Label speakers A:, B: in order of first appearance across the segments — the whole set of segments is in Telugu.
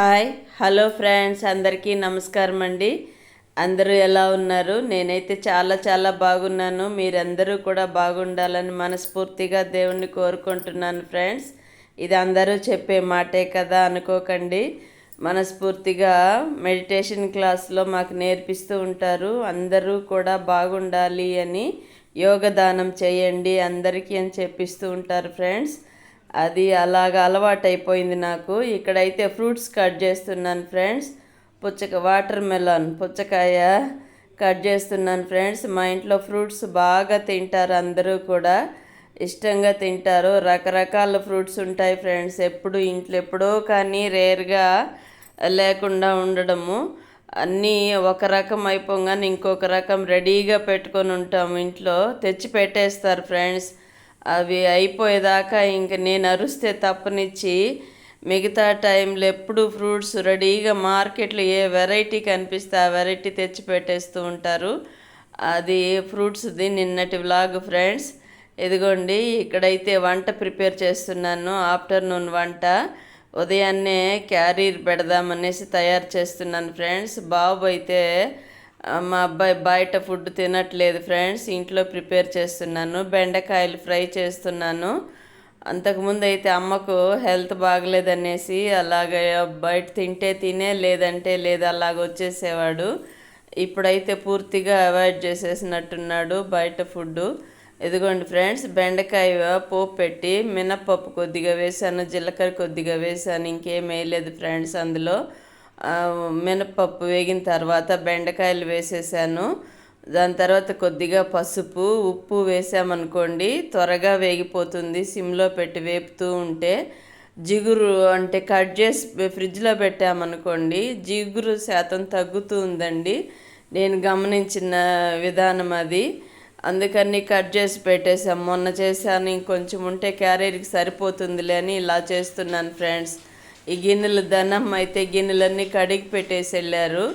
A: హాయ్ హలో ఫ్రెండ్స్ అందరికీ నమస్కారం అండి. అందరూ ఎలా ఉన్నారు? నేనైతే చాలా చాలా బాగున్నాను. మీరందరూ కూడా బాగుండాలని మనస్ఫూర్తిగా దేవుణ్ణి కోరుకుంటున్నాను ఫ్రెండ్స్. ఇది అందరూ చెప్పే మాటే కదా అనుకోకండి. మనస్ఫూర్తిగా మెడిటేషన్ క్లాస్లో మాకు నేర్పిస్తూ ఉంటారు. అందరూ కూడా బాగుండాలి అని యోగదానం చేయండి అందరికీ అని చెప్పిస్తూ ఉంటారు ఫ్రెండ్స్. అది అలాగ అలవాటైపోయింది నాకు. ఇక్కడైతే ఫ్రూట్స్ కట్ చేస్తున్నాను ఫ్రెండ్స్. పుచ్చక వాటర్ మెలాన్ పుచ్చకాయ కట్ చేస్తున్నాను ఫ్రెండ్స్. మా ఇంట్లో ఫ్రూట్స్ బాగా తింటారు అందరూ కూడా. ఇష్టంగా తింటారు. రకరకాల ఫ్రూట్స్ ఉంటాయి ఫ్రెండ్స్. ఎప్పుడు ఇంట్లో ఎప్పుడో కానీ రేర్గా లేకుండా ఉండడము. అన్నీ ఒక రకం అయిపోగానే ఇంకొక రకం రెడీగా పెట్టుకొని ఉంటాము ఇంట్లో. తెచ్చి పెట్టేస్తారు ఫ్రెండ్స్. అవి అయిపోయేదాకా ఇంక నేను అరుస్తే తప్పనిచ్చి మిగతా టైంలో ఎప్పుడు ఫ్రూట్స్ రెడీగా మార్కెట్లో ఏ వెరైటీ కనిపిస్తే ఆ వెరైటీ తెచ్చి పెట్టేస్తూ ఉంటారు. అది ఫ్రూట్స్ది నిన్నటి వ్లాగ్ ఫ్రెండ్స్. ఇదిగోండి ఇక్కడైతే వంట ప్రిపేర్ చేస్తున్నాను. ఆఫ్టర్నూన్ వంట. ఉదయాన్నే క్యారీర్ పెడదామనేసి తయారు చేస్తున్నాను ఫ్రెండ్స్. బాబు అయితే మా అబ్బాయి బయట ఫుడ్ తినట్లేదు ఫ్రెండ్స్ ఇంట్లో ప్రిపేర్ చేస్తున్నాను బెండకాయలు ఫ్రై చేస్తున్నాను. అంతకుముందు అయితే అమ్మకు హెల్త్ బాగలేదనేసి అలాగే బయట తింటే తినే లేదంటే లేదు అలాగ వచ్చేసేవాడు. ఇప్పుడైతే పూర్తిగా అవాయిడ్ చేసేసినట్టున్నాడు బయట ఫుడ్ ఇదిగోండి ఫ్రెండ్స్ బెండకాయ పోపు పెట్టి మినప్పప్పు కొద్దిగా వేసాను జీలకర్ర కొద్దిగా వేసాను ఇంకేం వేయలేదు ఫ్రెండ్స్ అందులో. మినపప్పు మినప్పప్పు వేగిన తర్వాత బెండకాయలు వేసేసాను. దాని తర్వాత కొద్దిగా పసుపు ఉప్పు వేసామనుకోండి త్వరగా వేగిపోతుంది. సిమ్లో పెట్టి వేపుతూ ఉంటే జిగురు అంటే కట్ చేసి ఫ్రిడ్జ్లో పెట్టామనుకోండి జిగురు శాతం తగ్గుతూ ఉందండి. నేను గమనించిన విధానం అది. అందుకని కట్ చేసి పెట్టేసాం మొన్న చేశాను. ఇంకొంచెం ఉంటే క్యారీర్కి సరిపోతుందిలే అని ఇలా చేస్తున్నాను ఫ్రెండ్స్. ఈ గిన్నెలు ధనం అయితే గిన్నెలన్నీ కడిగి పెట్టేసి వెళ్ళారు.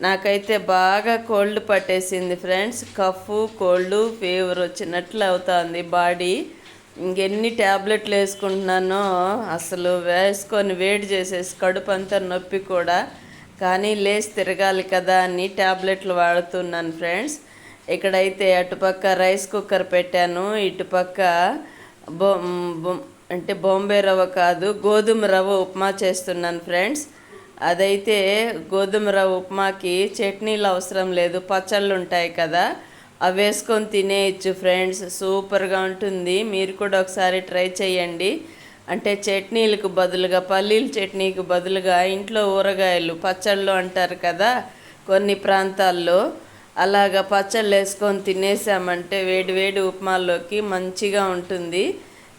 A: నాకైతే బాగా కోల్డ్ పట్టేసింది ఫ్రెండ్స్. కఫ్ కోల్డ్ ఫీవర్ వచ్చినట్లు అవుతుంది బాడీ. ఇంకెన్ని ట్యాబ్లెట్లు వేసుకుంటున్నానో అసలు వేసుకొని వేడి చేసేసి కడుపు అంతా నొప్పి కూడా. కానీ లేచి తిరగాలి కదా అని ట్యాబ్లెట్లు వాడుతున్నాను ఫ్రెండ్స్. ఇక్కడైతే అటుపక్క రైస్ కుక్కర్ పెట్టాను. ఇటుపక్క బొ బొ- అంటే బాంబే రవ్వ కాదు గోధుమ రవ్వ ఉప్మా చేస్తున్నాను ఫ్రెండ్స్. అదైతే గోధుమ రవ్వ ఉప్మాకి చట్నీలు అవసరం లేదు పచ్చళ్ళు ఉంటాయి కదా. అవి వేసుకొని తినేయచ్చు ఫ్రెండ్స్ సూపర్గా ఉంటుంది. మీరు కూడా ఒకసారి ట్రై చేయండి. అంటే చట్నీలకు బదులుగా పల్లీల చట్నీకి బదులుగా ఇంట్లో ఊరగాయలు పచ్చళ్ళు అంటారు కదా కొన్ని ప్రాంతాల్లో. అలాగా పచ్చళ్ళు వేసుకొని తినేసామంటే వేడి వేడి ఉప్మాల్లోకి మంచిగా ఉంటుంది.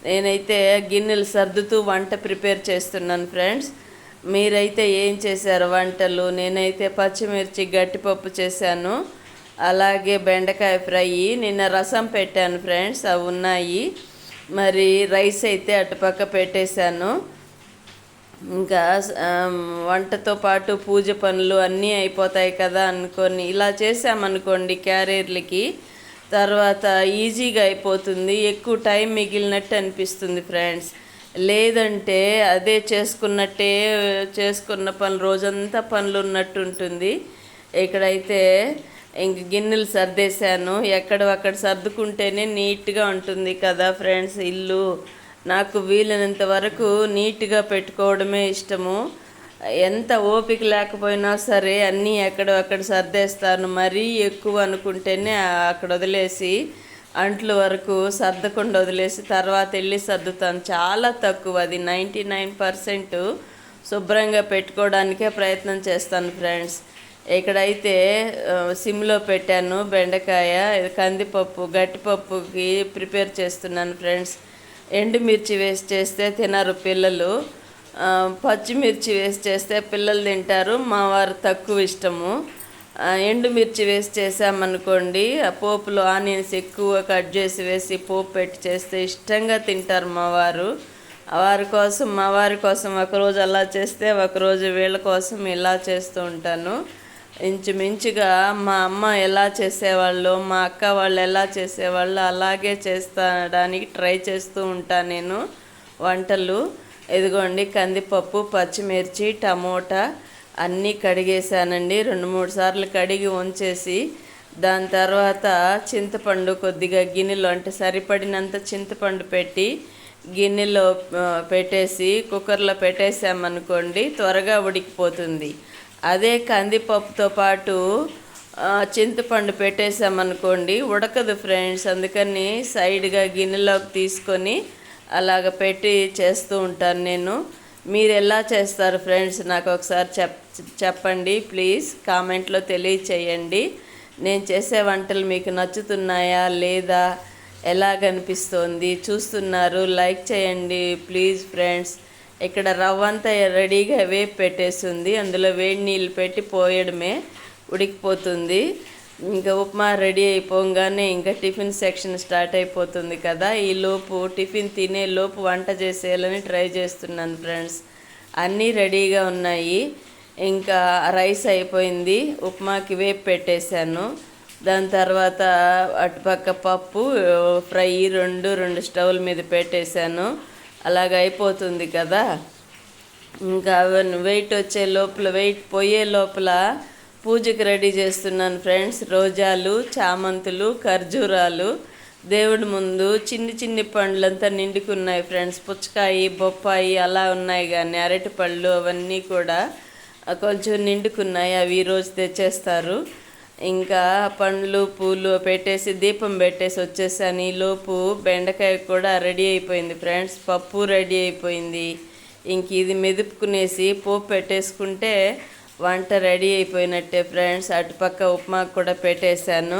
A: నేనైతే గిన్నెలు సర్దుతూ వంట ప్రిపేర్ చేస్తున్నాను ఫ్రెండ్స్. మీరైతే ఏం చేశారు వంటలు? నేనైతే పచ్చిమిర్చి గట్టిపప్పు చేశాను. అలాగే బెండకాయ ఫ్రై నిన్న రసం పెట్టాను ఫ్రెండ్స్ అవి ఉన్నాయి. మరి రైస్ అయితే అటుపక్క పెట్టేశాను. ఇంకా వంటతో పాటు పూజ పనులు అన్నీ అయిపోతాయి కదా అనుకొని ఇలా చేసామనుకోండి క్యారియర్లకి. తర్వాత ఈజీగా అయిపోతుంది ఎక్కువ టైం మిగిలినట్టు అనిపిస్తుంది ఫ్రెండ్స్. లేదంటే అదే చేసుకున్నట్టే చేసుకున్న పనులు రోజంతా పనులు ఉన్నట్టు ఉంటుంది. ఇక్కడైతే ఇంక గిన్నెలు సర్దేశాను. ఎక్కడ అక్కడ సర్దుకుంటేనే నీట్గా ఉంటుంది కదా ఫ్రెండ్స్ ఇల్లు. నాకు వీలైనంత వరకు నీట్గా పెట్టుకోవడమే ఇష్టము. ఎంత ఓపిక లేకపోయినా సరే అన్నీ ఎక్కడో అక్కడ సర్దేస్తాను మరీ ఎక్కువ అనుకుంటేనే అక్కడ వదిలేసి అంట్ల వరకు సర్దకుండా వదిలేసి తర్వాత వెళ్ళి సర్దుతాను. చాలా తక్కువ అది నైంటీ నైన్ పర్సెంట్ శుభ్రంగా పెట్టుకోవడానికే ప్రయత్నం చేస్తాను ఫ్రెండ్స్. ఇక్కడైతే సిమ్లో పెట్టాను బెండకాయ కందిపప్పు గట్టిపప్పుకి ప్రిపేర్ చేస్తున్నాను ఫ్రెండ్స్. ఎండుమిర్చి వేసి చేస్తే తినరు పిల్లలు. పచ్చిమిర్చి వేసి చేస్తే పిల్లలు తింటారు. మా వారు తక్కువ ఇష్టము. ఎండుమిర్చి వేసి చేసామనుకోండి ఆ పోపులో ఆనియన్స్ ఎక్కువ కట్ చేసి వేసి పోపు పెట్టి చేస్తే ఇష్టంగా తింటారు మా వారు. వారి కోసం మా వారి కోసం ఒకరోజు అలా చేస్తే ఒకరోజు వీళ్ళ కోసం ఇలా చేస్తూ ఉంటాను. ఇంచుమించుగా మా అమ్మ ఎలా చేసేవాళ్ళు మా అక్క వాళ్ళు ఎలా చేసేవాళ్ళు అలాగే చేస్తాడానికి ట్రై చేస్తూ ఉంటాను నేను వంటలు. ఇదిగోండి కందిపప్పు పచ్చిమిర్చి టమోటా అన్నీ కడిగేసానండి రెండు మూడు సార్లు కడిగి ఉంచేసి దాని తర్వాత చింతపండు కొద్దిగా గిన్నెలో అంటే సరిపడినంత చింతపండు పెట్టి గిన్నెలో పెట్టేసి కుక్కర్లో పెట్టేసామనుకోండి త్వరగా ఉడికిపోతుంది. అదే కందిపప్పుతో పాటు చింతపండు పెట్టేసామనుకోండి ఉడకదు ఫ్రెండ్స్. అందుకని సైడ్గా గిన్నెలోకి తీసుకొని అలాగ పెట్టి చేస్తూ ఉంటాను నేను. మీరు ఎలా చేస్తారు ఫ్రెండ్స్? నాకు ఒకసారి చెప్ చెప్పండి ప్లీజ్. కామెంట్లో తెలియచేయండి. నేను చేసే వంటలు మీకు నచ్చుతున్నాయా లేదా? ఎలాగనిపిస్తోంది? చూస్తున్నారు. లైక్ చేయండి ప్లీజ్ ఫ్రెండ్స్. ఇక్కడ రవ్వ అంతా రెడీగా వేపు పెట్టేసింది. అందులో వేడి నీళ్ళు పెట్టి పోయడమే ఉడికిపోతుంది. ఇంకా ఉప్మా రెడీ అయిపోగానే ఇంకా టిఫిన్ సెక్షన్ స్టార్ట్ అయిపోతుంది కదా. ఈ లోపు టిఫిన్ తినే లోపు వంట చేసేయాలని ట్రై చేస్తున్నాను ఫ్రెండ్స్. అన్నీ రెడీగా ఉన్నాయి. ఇంకా రైస్ అయిపోయింది. ఉప్మాకి వేపు పెట్టేశాను. దాని తర్వాత అటుపక్క పప్పు ఫ్రై రెండు రెండు స్టవ్ల మీద పెట్టేశాను. అలాగ అయిపోతుంది కదా. ఇంకా అవన్నీ వెయిట్ వచ్చే లోపల వెయిట్ పోయే లోపల పూజకి రెడీ చేస్తున్నాను ఫ్రెండ్స్. రోజాలు చామంతులు ఖర్జూరాలు. దేవుడి ముందు చిన్ని చిన్ని పండ్లంతా నిండుకున్నాయి ఫ్రెండ్స్. పుచ్చకాయ బొప్పాయి అలా ఉన్నాయి కానీ అరటి పళ్ళు అవన్నీ కూడా కొంచెం నిండుకున్నాయి. అవి ఈ రోజు తెచ్చేస్తారు. ఇంకా పండ్లు పూలు పెట్టేసి దీపం పెట్టేసి వచ్చేసాను. ఈ లోపు బెండకాయ కూడా రెడీ అయిపోయింది ఫ్రెండ్స్. పప్పు రెడీ అయిపోయింది. ఇంక ఇది మెదుపుకునేసి పోపు పెట్టేసుకుంటే వంట రెడీ అయిపోయినట్టే ఫ్రెండ్స్. అటుపక్క ఉప్మా కూడా పెట్టేశాను.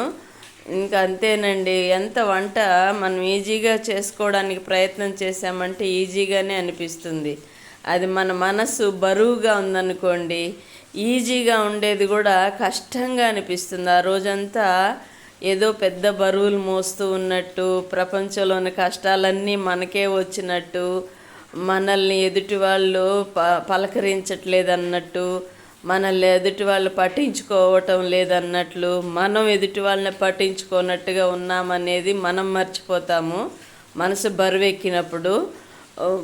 A: ఇంకా అంతేనండి ఎంత వంట మనం ఈజీగా చేసుకోవడానికి ప్రయత్నం చేసామంటే ఈజీగానే అనిపిస్తుంది. అది మన మనసు బరువుగా ఉందనుకోండి ఈజీగా ఉండేది కూడా కష్టంగా అనిపిస్తుంది. ఆ రోజంతా ఏదో పెద్ద బరువులు మోస్తూ ఉన్నట్టు ప్రపంచంలోని కష్టాలన్నీ మనకే వచ్చినట్టు మనల్ని ఎదుటి వాళ్ళు ప పలకరించట్లేదు అన్నట్టు మనల్ని ఎదుటి వాళ్ళు పట్టించుకోవటం లేదన్నట్లు మనం ఎదుటి వాళ్ళని పట్టించుకోనట్టుగా ఉన్నామనేది మనం మర్చిపోతాము. మనసు బరువెక్కినప్పుడు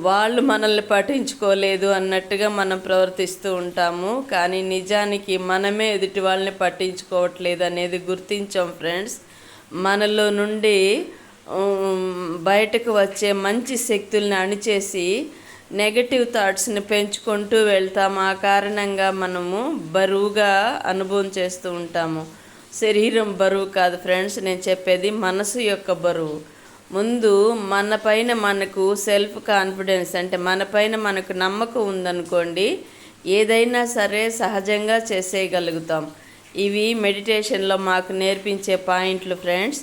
A: వాళ్ళు మనల్ని పట్టించుకోలేదు అన్నట్టుగా మనం ప్రవర్తిస్తూ ఉంటాము. కానీ నిజానికి మనమే ఎదుటి వాళ్ళని పట్టించుకోవట్లేదు అనేది గుర్తించాం ఫ్రెండ్స్. మనలో నుండి బయటకు వచ్చే మంచి శక్తుల్ని అణిచేసి నెగటివ్ థాట్స్ని పెంచుకుంటూ వెళ్తాము ఆ కారణంగా మనము బరువుగా అనుభవం చేస్తూ ఉంటాము. శరీరం బరువు కాదు ఫ్రెండ్స్ నేను చెప్పేది మనసు యొక్క బరువు. ముందు మన పైన మనకు సెల్ఫ్ కాన్ఫిడెన్స్ అంటే మన పైన మనకు నమ్మకం ఉందనుకోండి ఏదైనా సరే సహజంగా చేసేయగలుగుతాం. ఇవి మెడిటేషన్లో మాకు నేర్పించే పాయింట్లు ఫ్రెండ్స్.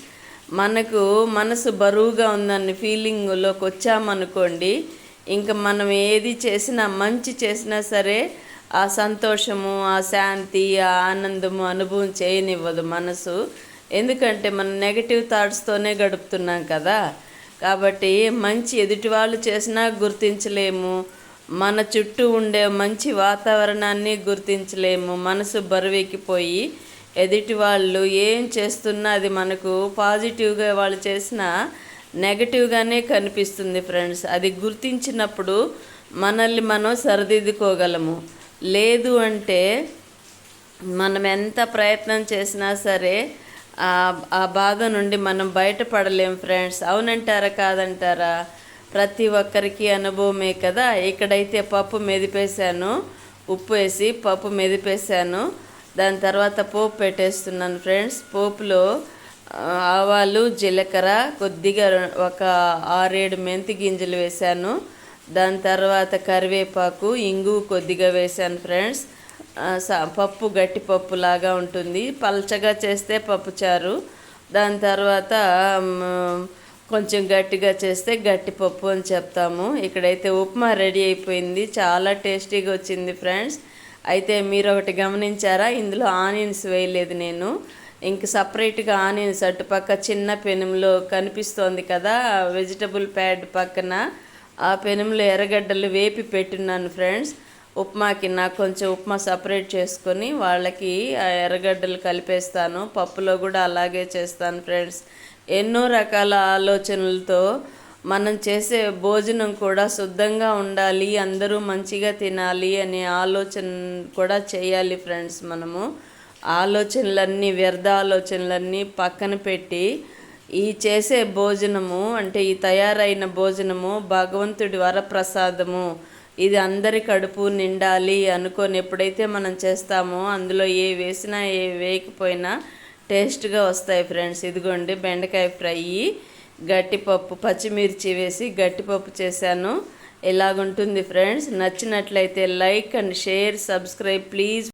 A: మనకు మనసు బరువుగా ఉందన్న ఫీలింగ్లోకి వచ్చామనుకోండి ఇంకా మనం ఏది చేసినా మంచి చేసినా సరే ఆ సంతోషము ఆ శాంతి ఆ ఆనందము అనుభవం చేయనివ్వదు మనసు. ఎందుకంటే మనం నెగటివ్ థాట్స్తోనే గడుపుతున్నాం కదా. కాబట్టి మంచి ఎదుటి వాళ్ళు చేసినా గుర్తించలేము. మన చుట్టూ ఉండే మంచి వాతావరణాన్ని గుర్తించలేము. మనసు బరువెక్కిపోయి ఎదుటి వాళ్ళు ఏం చేస్తున్నా అది మనకు పాజిటివ్గా వాళ్ళు చేసినా నెగటివ్గానే కనిపిస్తుంది ఫ్రెండ్స్. అది గుర్తించినప్పుడు మనల్ని మనం సరిదిద్దుకోగలము. లేదు అంటే మనం ఎంత ప్రయత్నం చేసినా సరే ఆ ఆ బాధ నుండి మనం బయటపడలేం ఫ్రెండ్స్. అవునంటారా కాదంటారా? ప్రతి ఒక్కరికి అనుభవమే కదా. ఇక్కడైతే పప్పు మెదిపేశాను ఉప్పు వేసి పప్పు మెదిపేశాను. దాని తర్వాత పోపు పెట్టేస్తున్నాను ఫ్రెండ్స్. పోపులో ఆవాలు జీలకర్ర కొద్దిగా ఒక ఆరేడు మెంతి గింజలు వేశాను. దాని తర్వాత కరివేపాకు ఇంగు కొద్దిగా వేశాను ఫ్రెండ్స్. పప్పు గట్టి పప్పు లాగా ఉంటుంది. పల్చగా చేస్తే పప్పు చారు. దాని తర్వాత కొంచెం గట్టిగా చేస్తే గట్టి పప్పు అని చెప్తాము. ఇక్కడైతే ఉప్మా రెడీ అయిపోయింది. చాలా టేస్టీగా వచ్చింది ఫ్రెండ్స్. అయితే మీరు ఒకటి గమనించారా? ఇందులో ఆనియన్స్ వేయలేదు నేను. ఇంక సపరేట్గా ఆనియన్స్ అటుపక్క చిన్న పెనంలో కనిపిస్తోంది కదా వెజిటబుల్ ప్యాడ్ పక్కన. ఆ పెనంలో ఎర్రగడ్డలు వేపి పెట్టున్నాను ఫ్రెండ్స్ ఉప్మాకి నాకు కొంచెం ఉప్మా సపరేట్ చేసుకొని వాళ్ళకి ఆ ఎర్రగడ్డలు కలిపేస్తాను. పప్పులో కూడా అలాగే చేస్తాను ఫ్రెండ్స్ ఎన్నో రకాల ఆలోచనలతో మనం చేసే భోజనం కూడా శుద్ధంగా ఉండాలి అందరూ మంచిగా తినాలి అనే ఆలోచన కూడా చేయాలి ఫ్రెండ్స్ మనము. ఆలోచనలన్నీ వ్యర్థ ఆలోచనలన్నీ పక్కన పెట్టి ఈ చేసే భోజనము అంటే ఈ తయారైన భోజనము భగవంతుడి వరప్రసాదము. ఇది అందరి కడుపు నిండాలి అనుకొని ఎప్పుడైతే మనం చేస్తామో అందులో ఏ వేసినా ఏ వేయకపోయినా టేస్ట్గా వస్తాయి ఫ్రెండ్స్. ఇదిగోండి బెండకాయ ఫ్రై గట్టిపప్పు పచ్చిమిర్చి వేసి గట్టిపప్పు చేశాను. ఇలాగుంటుంది ఫ్రెండ్స్? నచ్చినట్లయితే like and share subscribe please.